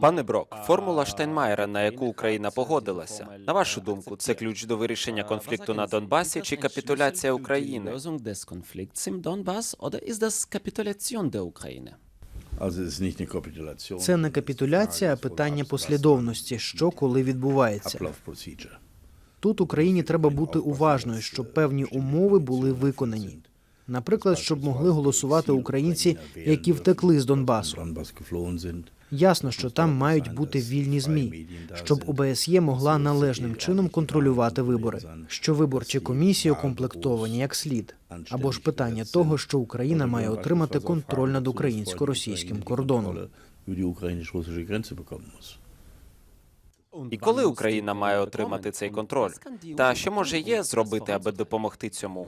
Пане Брок, формула Штайнмаєра, на яку Україна погодилася, на вашу думку, це ключ до вирішення конфлікту на Донбасі чи капітуляція України? Це не капітуляція, а питання послідовності, що коли відбувається. Тут Україні треба бути уважною, щоб певні умови були виконані. Наприклад, щоб могли голосувати українці, які втекли з Донбасу. Ясно, що там мають бути вільні змі, щоб ОБСЄ могла належним чином контролювати вибори, що виборчі комісії укомплектовані як слід, або ж питання того, що Україна має отримати контроль над українсько-російським кордоном. І коли Україна має отримати цей контроль? Та що може є зробити, аби допомогти цьому?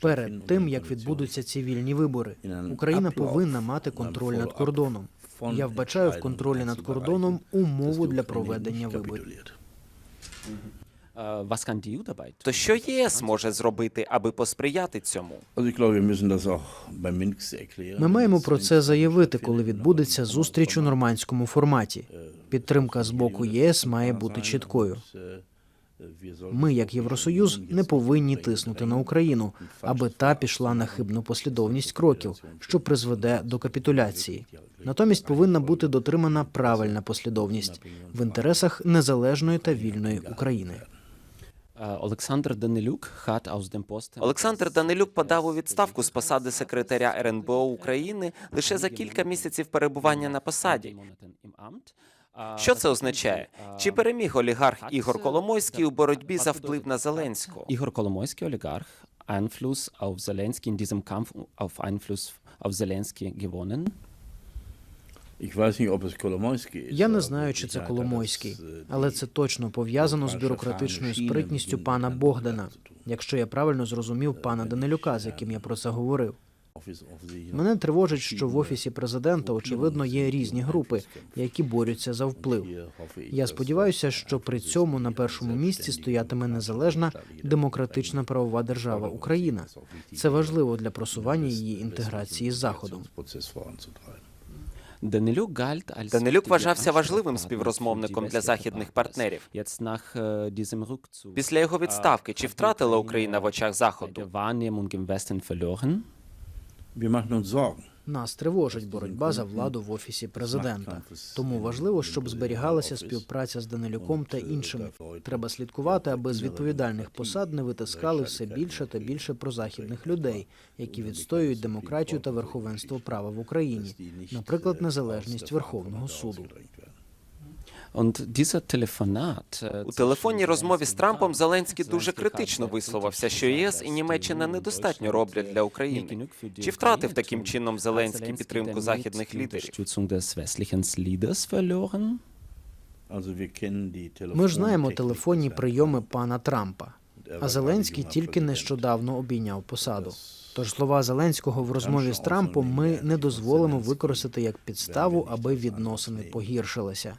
Перед тим як відбудуться ці вільні вибори, Україна повинна мати контроль над кордоном. Я вбачаю в контролі над кордоном умову для проведення виборів. Kapituliert. Was kann die EU dabei tun? То що ЄС може зробити, аби посприяти цьому? Ми маємо про це заявити, коли відбудеться зустріч у нормандському форматі. Підтримка з боку ЄС має бути чіткою. Ми, як Євросоюз, не повинні тиснути на Україну, аби та пішла на хибну послідовність кроків, що призведе до капітуляції. Натомість повинна бути дотримана правильна послідовність в інтересах незалежної та вільної України. Äh, Олександр Данилюк dem Posten Олександр Данилюк подав у відставку з посади секретаря РНБО України лише за кілька місяців перебування на посаді. Що це означає? Чи переміг олігарх Ігор Коломойський у боротьбі за вплив на Зеленського? Igor Kolomoisky, Oligarch, Einfluss auf Zelensky in diesem Kampf auf Einfluss auf Zelensky gewonnen? Я не знаю, чи це Коломойський, äh, але це точно пов'язано з бюрократичною спритністю пана Богдана, якщо я правильно зрозумів пана Данилюка, з яким я про це говорив. Мене тривожить, що в офісі президента очевидно є різні групи, які борються за вплив. Я сподіваюся, що при цьому на першому місці стоятиме незалежна демократична правова держава Україна. Це важливо для просування її інтеграції з заходом. Данилюк вважався важливим співрозмовником для західних партнерів. Äh. Після його відставки чи втратила Україна в очах Заходу? Wir machen uns Sorgen. Нас тривожить боротьба за владу в офісі президента. Тому важливо, щоб зберігалася співпраця з Данилюком та іншими. Треба слідкувати, аби з відповідальних посад не витискали все більше та більше прозахідних людей, які відстоюють демократію та верховенство права в Україні, наприклад, незалежність Верховного суду. У телефонній розмові з Трампом Зеленський дуже критично висловився, що ЄС і Німеччина недостатньо роблять для України. Чи втратив таким чином Зеленський підтримку західних лідерів? Ми ж знаємо телефонні прийоми пана Трампа. А Зеленський тільки нещодавно обійняв посаду. Тож слова Зеленського в розмові з Трампом ми не дозволимо використати як підставу, аби відносини погіршилися.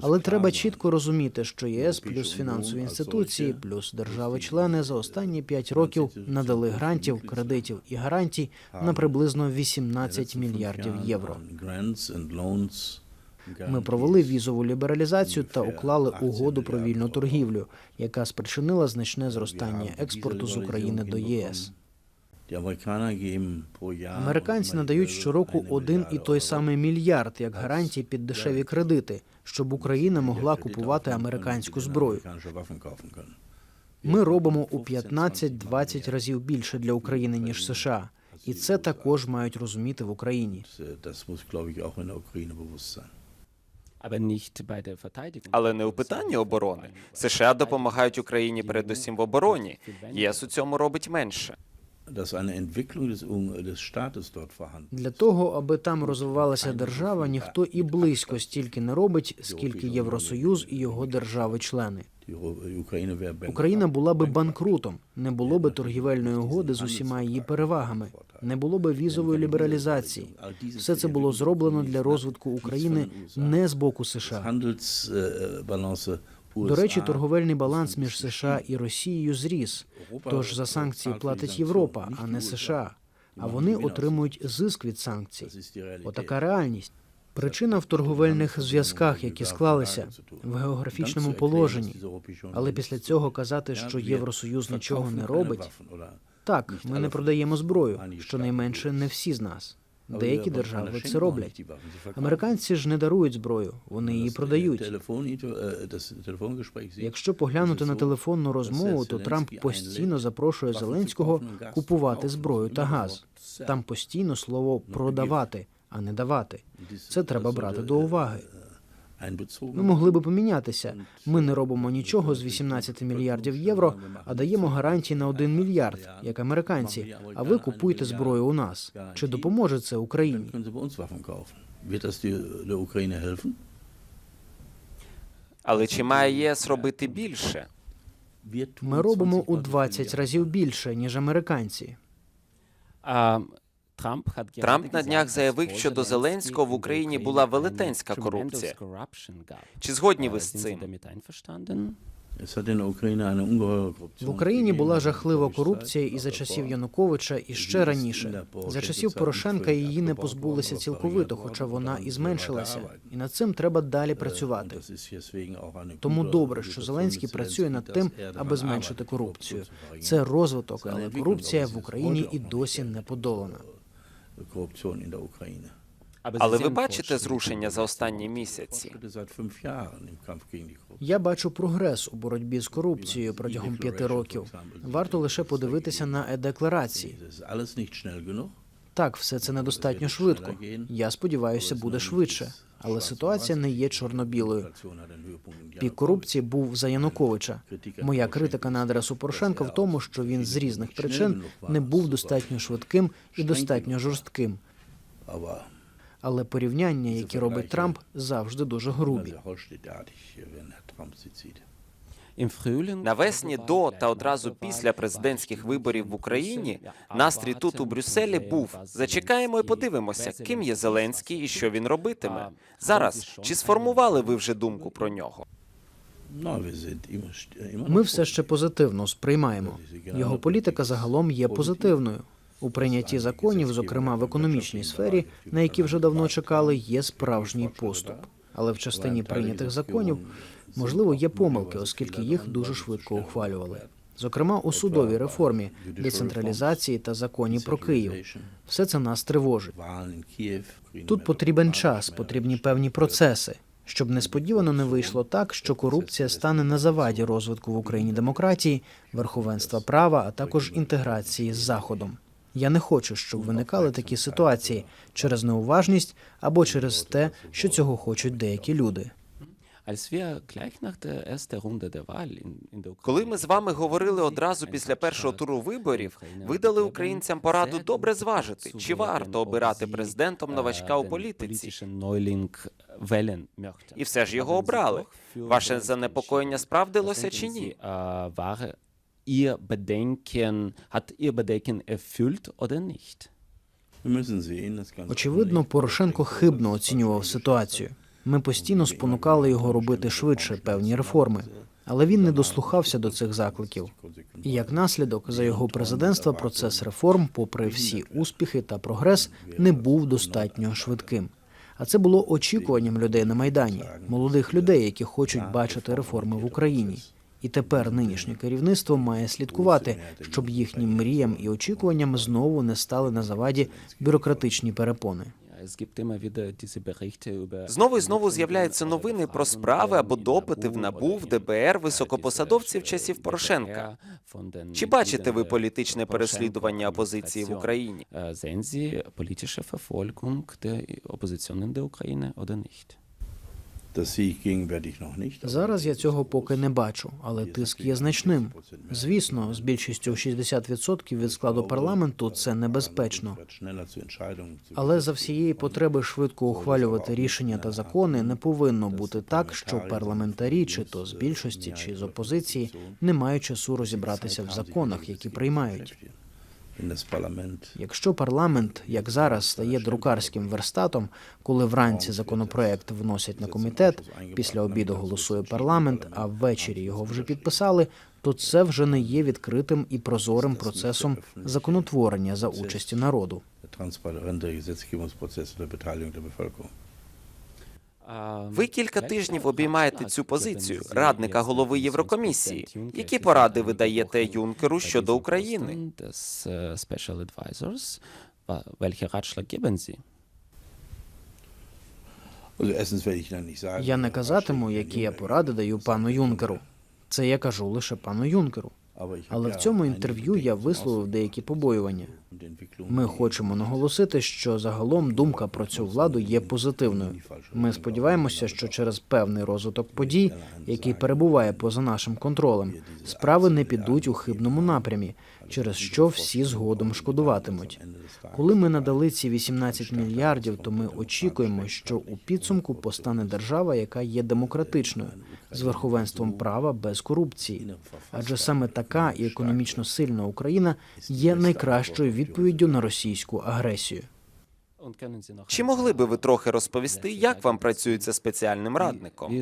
Але треба чітко розуміти, що ЄС плюс фінансові інституції, плюс держави-члени за останні п'ять років надали грантів, кредитів і гарантій на приблизно 18 мільярдів євро. Ми провели візову лібералізацію та уклали угоду про вільну торгівлю, яка спричинила значне зростання експорту з України до ЄС. Американці надають щороку один і той самий мільярд як гарантії під дешеві кредити, щоб Україна могла купувати американську зброю. Ми робимо у 15-20 разів більше для України ніж США, і це також мають розуміти в Україні. Але не у питанні оборони. США допомагають Україні передусім в обороні. ЄС у цьому робить менше. Vorhanden Для того, аби там розвивалася держава, ніхто і близько стільки не робить, скільки Євросоюз і його держави-члени. Україна була би банкрутом, не було би торгівельної угоди з усіма її перевагами, не було би візової лібералізації. Все це було зроблено для розвитку України не з боку США. До речі, торговельний баланс між США і Росією зріс. Тож за санкції платить Європа, а не США. а вони отримують зиск від санкцій. Отака реальність. Причина в торговельних зв'язках, які склалися в географічному положенні. Але після цього казати, що Євросоюз нічого не робить. Так, ми не продаємо зброю, щонайменше не всі з нас. Деякі держави це роблять. Американці ж не дарують зброю, вони її продають. Якщо поглянути на телефонну розмову, то Трамп постійно запрошує Зеленського купувати зброю та газ. Там постійно слово продавати, а не давати. Це треба брати до уваги. Ми могли би помінятися. Ми не робимо нічого з 18 мільярдів євро, а даємо гарантії на 1 мільярд, як американці. А ви купуйте зброю у нас. Чи допоможе це Україні? Але чи має ЄС робити більше? Ми робимо у Mal 20 разів більше, ніж американці. Ähm, Трамп Трамп на днях заявив, що до Зеленського в Україні була велетенська корупція. Чи згодні ви з цим? В Україні була жахлива корупція і за часів. Януковича, і ще раніше. За часів Порошенка її не позбулися цілковито, хоча вона і зменшилася. І над цим треба далі працювати. Deswegen auch eine Тому добре, що Зеленський працює над тим, аби зменшити корупцію. Це розвиток, але корупція в Україні і досі не подолана. Korruption in der Ukraine. Але ви бачите зрушення за останні місяці? Я бачу прогрес у боротьбі з корупцією протягом п'яти років. Варто лише подивитися на е-декларації. Так, все це недостатньо швидко. Я сподіваюся, буде швидше. Але ситуація не є чорно-білою. Пік корупції був за Януковича. Моя критика на адресу Порошенка в тому, що він з різних причин не був достатньо швидким і достатньо жорстким. Але порівняння, які робить Трамп, завжди дуже грубі. Навесні до та одразу після президентських виборів в Україні настрій тут у Брюсселі був зачекаємо і подивимося, ким є Зеленський і що він робитиме. Зараз чи сформували ви вже думку про нього? Immer Ми все ще позитивно сприймаємо. Його політика загалом є позитивною. У прийнятті законів, зокрема в економічній сфері, на які вже давно чекали, є справжній поступ. Але в частині прийнятих законів, можливо, є помилки, оскільки їх дуже швидко ухвалювали. Зокрема, у судовій реформі, децентралізації та законі про Київ. Все це нас тривожить. Тут потрібен час, потрібні певні процеси, щоб несподівано не вийшло так, що корупція стане на заваді розвитку в Україні демократії, верховенства права, а також інтеграції з Заходом. Я не хочу, щоб виникали такі ситуації через неуважність або через те, що цього хочуть деякі люди. Коли ми з вами говорили одразу після першого туру виборів, ви дали українцям пораду добре зважити, чи варто обирати президентом новачка у політиці. І все ж його обрали. Ваше занепокоєння справдилося чи ні? Ihr Bedenken, hat Ihr Bedenken erfüllt oder nicht? Очевидно, Порошенко хибно оцінював ситуацію. Ми постійно спонукали його робити швидше певні реформи, але він не дослухався до цих закликів. І як наслідок, за його президентства процес реформ, попри всі успіхи та прогрес, не був достатньо швидким. А це було очікуванням людей на майдані, молодих людей, які хочуть бачити реформи в Україні. І тепер нинішнє керівництво має слідкувати, щоб їхнім мріям і очікуванням знову не стали на заваді бюрократичні перепони. Знову і знову з'являються новини про справи або допити в НАБУ, в ДБР високопосадовців часів Порошенка. Чи бачите ви політичне переслідування опозиції в Україні? Зензі Sehen Sie politische Verfolgung der Opposition in der Ukraine oder nicht? Зараз я цього поки не бачу, але тиск є значним. Звісно, з більшістю в 60% від складу парламенту це небезпечно. Але за всієї потреби швидко ухвалювати рішення та закони не повинно бути так, що парламентарі, чи то з більшості, чи з опозиції, не мають часу розібратися в законах, які приймають. Якщо парламент, як зараз, стає друкарським верстатом, коли вранці законопроект вносять на комітет, після обіду голосує парламент, а ввечері його вже підписали, то це вже не є відкритим і прозорим процесом законотворення за участі народу. der transparente Gesetzgebungsprozess unter Beteiligung der Bevölkerung. Ви кілька тижнів обіймаєте цю позицію радника голови Єврокомісії. Які поради ви даєте Юнкеру щодо України? Nicht sagen, Я не казатиму, які я поради даю пану Юнкеру. Це я кажу лише пану Юнкеру. Але в цьому інтерв'ю я висловив деякі побоювання. Ми хочемо наголосити, що загалом думка про цю владу є позитивною. Ми сподіваємося, що через певний розвиток подій, який перебуває поза нашим контролем, справи не підуть у хибному напрямі, через що всі згодом шкодуватимуть. Коли ми надали ці 18 мільярдів, то ми очікуємо, що у підсумку постане держава, яка є демократичною, з верховенством права без корупції. Адже саме така і економічно сильна Україна є найкращою відповіддю на російську агресію. Чи могли би ви трохи розповісти, як вам працюється спеціальним радником?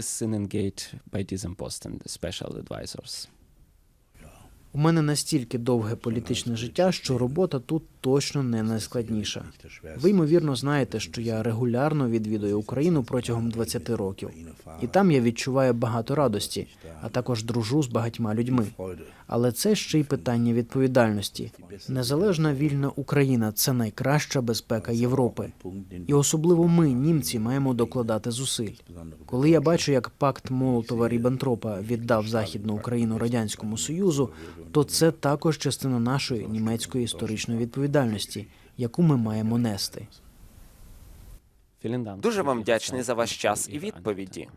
У мене настільки довге політичне життя, що робота тут точно не найскладніша. Ви ймовірно знаєте, що я регулярно відвідую Україну протягом 20 років, і там я відчуваю багато радості, а також дружу з багатьма людьми. Але це ще й питання відповідальності. Незалежна вільна Україна це найкраща безпека Європи. І особливо ми, німці, маємо докладати зусиль. Коли я бачу, як пакт Молотова Ріббентропа віддав західну Україну радянському союзу, то це також частина нашої німецької історичної відповідальності, яку ми маємо нести. Дуже вам вдячний за ваш час і відповіді.